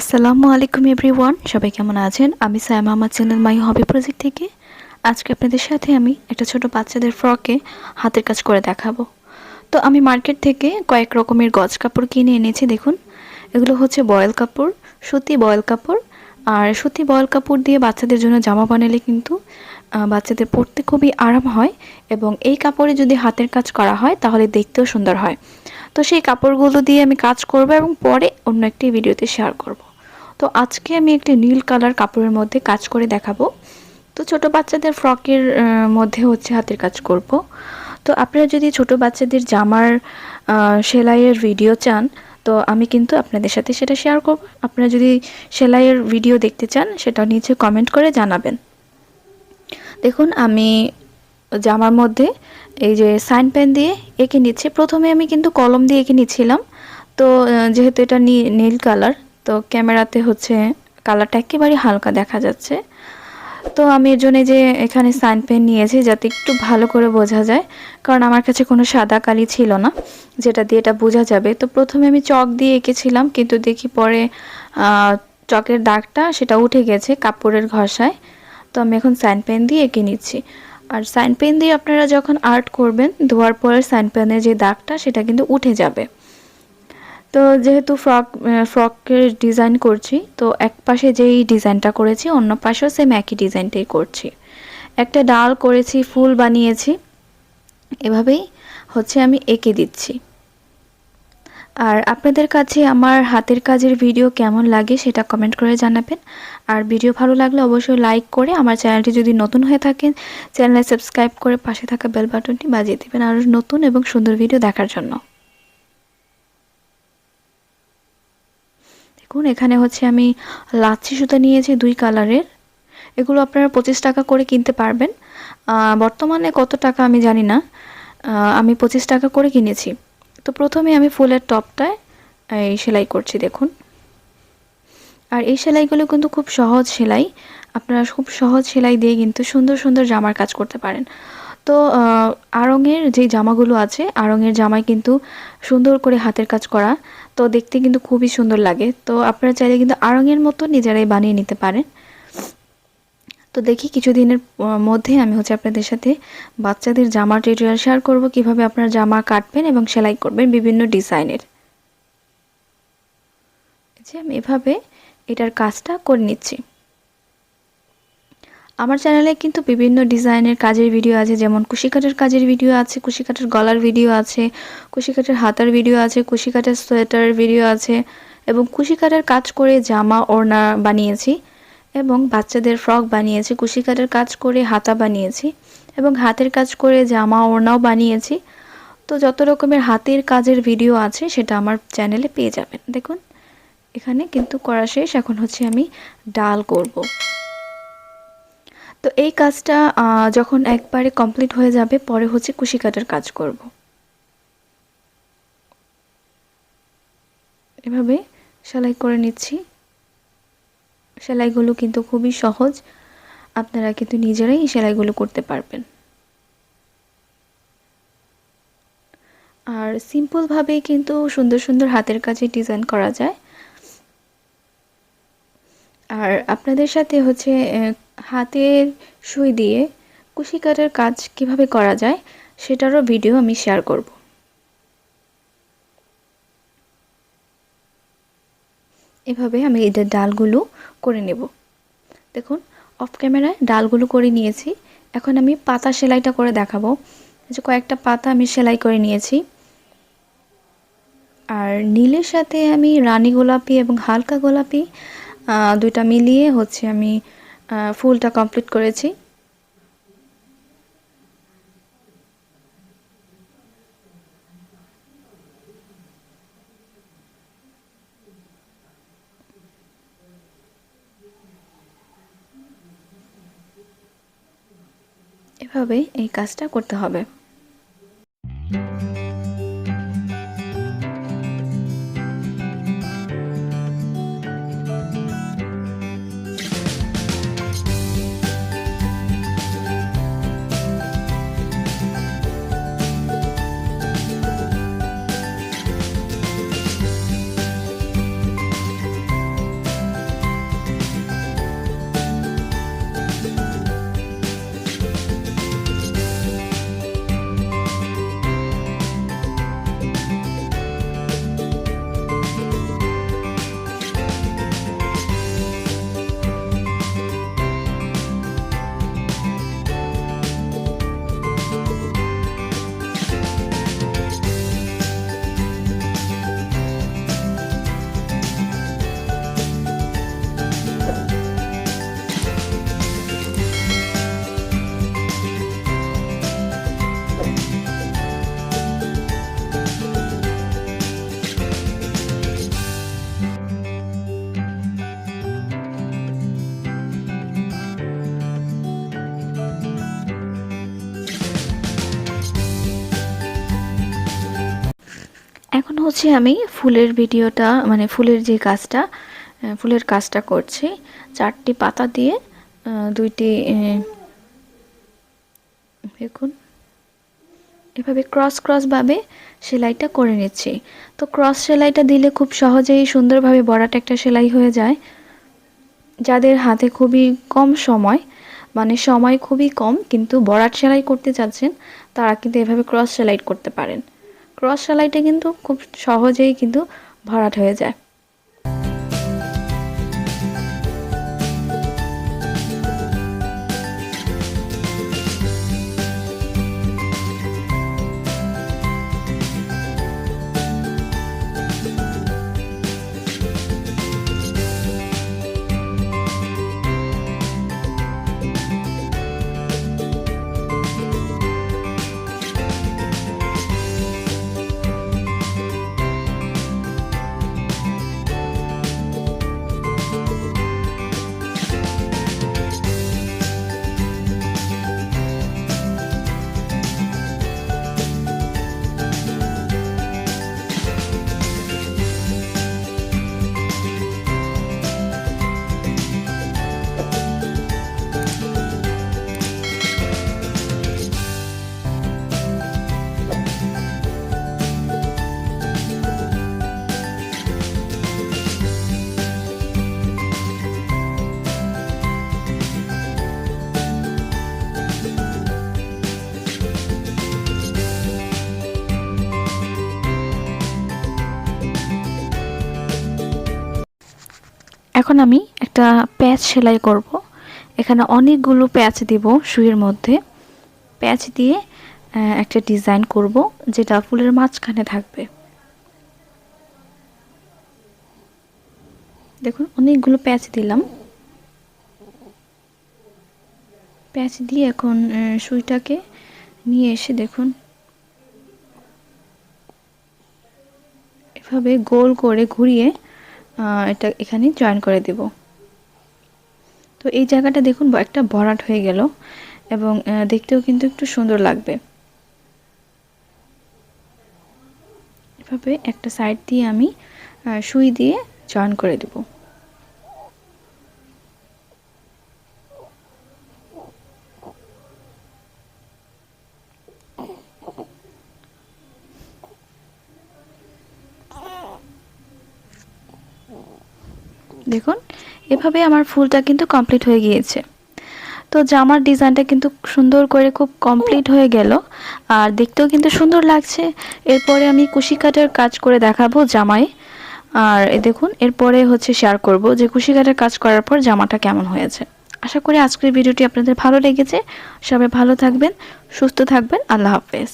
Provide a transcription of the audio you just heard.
আসসালামু আলাইকুম এভরিওয়ান, সবাই কেমন আছেন? আমি সায়মা আমার চ্যানেল মাই হবি প্রজেক্ট থেকে। আজকে আপনাদের সাথে আমি একটা ছোট বাচ্চাদের ফ্রকে হাতের কাজ করে দেখাবো। তো আমি মার্কেট থেকে কয়েক রকমের গজ কাপড় কিনে এনেছি, দেখুন। এগুলো হচ্ছে বয়েল কাপড়, সুতি বয়েল কাপড়। আর সুতি বয়েল কাপড় দিয়ে বাচ্চাদের জন্য জামা বানালে কিন্তু বাচ্চাদের পরতে খুবই আরাম হয় এবং এই কাপড়ে যদি হাতের কাজ করা হয়, তাহলে দেখতেও সুন্দর হয়। তো সেই কাপড়গুলো দিয়ে আমি কাজ করব এবং পরে অন্য একটি ভিডিওতে শেয়ার করব। তো আজকে আমি একটি নীল কালার কাপড়ের মধ্যে কাজ করে দেখাবো। তো ছোট বাচ্চাদের ফ্রকের মধ্যে হচ্ছে হাতের কাজ করব। তো আপনারা যদি ছোট বাচ্চাদের জামার সেলাইয়ের ভিডিও চান, তো আমি কিন্তু আপনাদের সাথে সেটা শেয়ার করব। আপনারা যদি সেলাইয়ের ভিডিও দেখতে চান, সেটা নিচে কমেন্ট করে জানাবেন। দেখুন, আমি জামার মধ্যে এই যে সাইন পেন দিয়ে এঁকে নিচ্ছি। প্রথমে আমি কিন্তু কলম দিয়ে এঁকে নিচ্ছিলাম। তো যেহেতু এটা নীল কালার, তো ক্যামেরাতে হচ্ছে কালারটা একেবারে হালকা দেখা যাচ্ছে। তো আমি এর জন্য যে এখানে সাইন পেন নিয়েছি যাতে একটু ভালো করে বোঝা যায়। কারণ আমার কাছে কোনো সাদা কালি ছিল না, যেটা দিয়ে এটা বোঝা যাবে। তো প্রথমে আমি চক দিয়ে এঁকেছিলাম, কিন্তু দেখি পরে চকের দাগটা সেটা উঠে গেছে কাপড়ের ঘষায়। তো আমি এখন সাইন পেন দিয়ে এঁকে নিচ্ছি। আর সাইন পেন দিয়ে আপনারা যখন আর্ট করবেন, ধোয়ার পরে সাইন পেনের যে দাগটা, সেটা কিন্তু উঠে যাবে। তো যেহেতু ফ্রক ফ্রকের ডিজাইন করছি, তো এক পাশে যেই ডিজাইনটা করেছি, অন্য পাশেও সেম একই ডিজাইনটাই করছি। একটা ডাল করেছি, ফুল বানিয়েছি। এভাবেই হচ্ছে আমি এঁকে দিচ্ছি। আর আপনাদের কাছে আমার হাতের কাজের ভিডিও কেমন লাগে সেটা কমেন্ট করে জানাবেন। আর ভিডিও ভালো লাগলে অবশ্যই লাইক করে আমার চ্যানেলটি যদি নতুন হয়ে থাকেন চ্যানেলে সাবস্ক্রাইব করে পাশে থাকা বেল বাটনটি বাজিয়ে দেবেন আরও নতুন এবং সুন্দর ভিডিও দেখার জন্য। দেখুন, এখানে হচ্ছে আমি লাচ্ছি সুতা নিয়েছি দুই কালারের এগুলো আপনারা পঁচিশ টাকা করে কিনতে পারবেন। বর্তমানে কত টাকা আমি জানি না। আমি পঁচিশ টাকা করে কিনেছি। তো প্রথমে আমি ফুলের টপটায় এই সেলাই করছি, দেখুন। আর এই সেলাইগুলো কিন্তু খুব সহজ সেলাই। আপনারা খুব সহজ সেলাই দিয়ে কিন্তু সুন্দর সুন্দর জামার কাজ করতে পারেন। তো আড়ঙের যে জামাগুলো আছে, আড়ঙের জামায় কিন্তু সুন্দর করে হাতের কাজ করা, তো দেখতে কিন্তু খুবই সুন্দর লাগে। তো আপনারা চাইলে কিন্তু আড়ঙের মতো নিজেরাই বানিয়ে নিতে পারেন। তো দেখি কিছুদিনের মধ্যে আমি হচ্ছে আপনাদের সাথে বাচ্চাদের জামা টিউটোরিয়াল শেয়ার করব, কীভাবে আপনারা জামা কাটবেন এবং সেলাই করবেন বিভিন্ন ডিজাইনের। যে আমি এভাবে এটার কাজটা করে নিচ্ছি। আমার চ্যানেলে কিন্তু বিভিন্ন ডিজাইনের কাজের ভিডিও আছে, যেমন কুশিকাটের কাজের ভিডিও আছে, কুশিকাটের গলার ভিডিও আছে, কুশিকাটের হাতার ভিডিও আছে, কুশিকাটের সোয়েটার ভিডিও আছে, এবং কুশিকাটের কাজ করে জামা ওড়না বানিয়েছি। এবং বাচ্চাদের ফ্রক বানিয়েছি কুশিকাটের কাজ করে হাতা বানিয়েছি এবং হাতের কাজ করে জামা ওড়নাও বানিয়েছি। তো যত রকমের হাতের কাজের ভিডিও আছে সেটা আমার চ্যানেলে পেয়ে যাবেন। দেখুন, এখানে কিন্তু করা শেষ, এখন হচ্ছে আমি ডাল করব। তো এই কাজটা যখন একবারে কমপ্লিট হয়ে যাবে, পরে হচ্ছে কুশি কাটার কাজ করব। এভাবে সেলাই করে নিচ্ছি। সেলাইগুলো কিন্তু খুবই সহজ। আপনারা কিন্তু নিজেরাই এই সেলাইগুলো করতে পারবেন। আর সিম্পলভাবেই কিন্তু সুন্দর সুন্দর হাতের কাজে ডিজাইন করা যায়। আর আপনাদের সাথে হচ্ছে হাতের সুই দিয়ে কুশি কাটার কাজ কীভাবে করা যায়, সেটারও ভিডিও আমি শেয়ার করব। এভাবে আমি এদের ডালগুলো করে নেব। দেখুন অফ ক্যামেরায় ডালগুলো করে নিয়েছি। এখন আমি পাতা সেলাইটা করে দেখাবো। যে কয়েকটা পাতা আমি সেলাই করে নিয়েছি। আর নীলের সাথে আমি রানী গোলাপি এবং হালকা গোলাপি দুইটা মিলিয়ে হচ্ছে আমি ফুলটা কমপ্লিট করেছি। এভাবে এই কাজটা করতে হবে। হচ্ছে আমি ফুলের ভিডিওটা মানে ফুলের যে কাজটা ফুলের কাজটা করছি। চারটি পাতা দিয়ে দুইটি দেখুন। এভাবে ক্রস ক্রসভাবে সেলাইটা করে নিচ্ছি। তো ক্রস সেলাইটা দিলে খুব সহজেই সুন্দরভাবে বড়াটা একটা সেলাই হয়ে যায়। যাদের হাতে খুবই কম সময় মানে সময় খুবই কম, কিন্তু বড়াট সেলাই করতে চাচ্ছেন, তারা কিন্তু এভাবে ক্রস সেলাই করতে পারেন। ক্রস সেলাইটা কিন্তু খুব সহজেই কিন্তু ভরাট হয়ে যায়। এখন আমি একটা প্যাচ সেলাই করব। এখানে অনেকগুলো প্যাচ দিব সুইয়ের মধ্যে। প্যাচ দিয়ে একটা ডিজাইন করব যেটা ফুলের মাঝখানে থাকবে। দেখুন, অনেকগুলো প্যাচ দিলাম। প্যাচ দিয়ে এখন সুইটাকে নিয়ে এসে দেখুন। এভাবে গোল করে ঘুরিয়ে এটা এখানে জয়েন করে দেব। তো এই জায়গাটা দেখুন একটা ভরাট হয়ে গেল এবং দেখতেও কিন্তু একটু সুন্দর লাগবে। এভাবে একটা সাইড দিয়ে আমি সুই দিয়ে জয়েন করে দেব। দেখুন, এভাবে আমার ফুলটা কিন্তু কমপ্লিট হয়ে গিয়েছে। তো জামার ডিজাইনটা কিন্তু সুন্দর করে খুব কমপ্লিট হয়ে গেল। আর দেখতেও কিন্তু সুন্দর লাগছে। এরপরে আমি কুশি কাটার কাজ করে দেখাবো জামায়। আর দেখুন, এরপরে হচ্ছে শেয়ার করব যে কুশি কাটার কাজ করার পর জামাটা কেমন হয়েছে। আশা করি আজকের ভিডিওটি আপনাদের ভালো লেগেছে। সবাই ভালো থাকবেন, সুস্থ থাকবেন। আল্লাহ হাফেজ।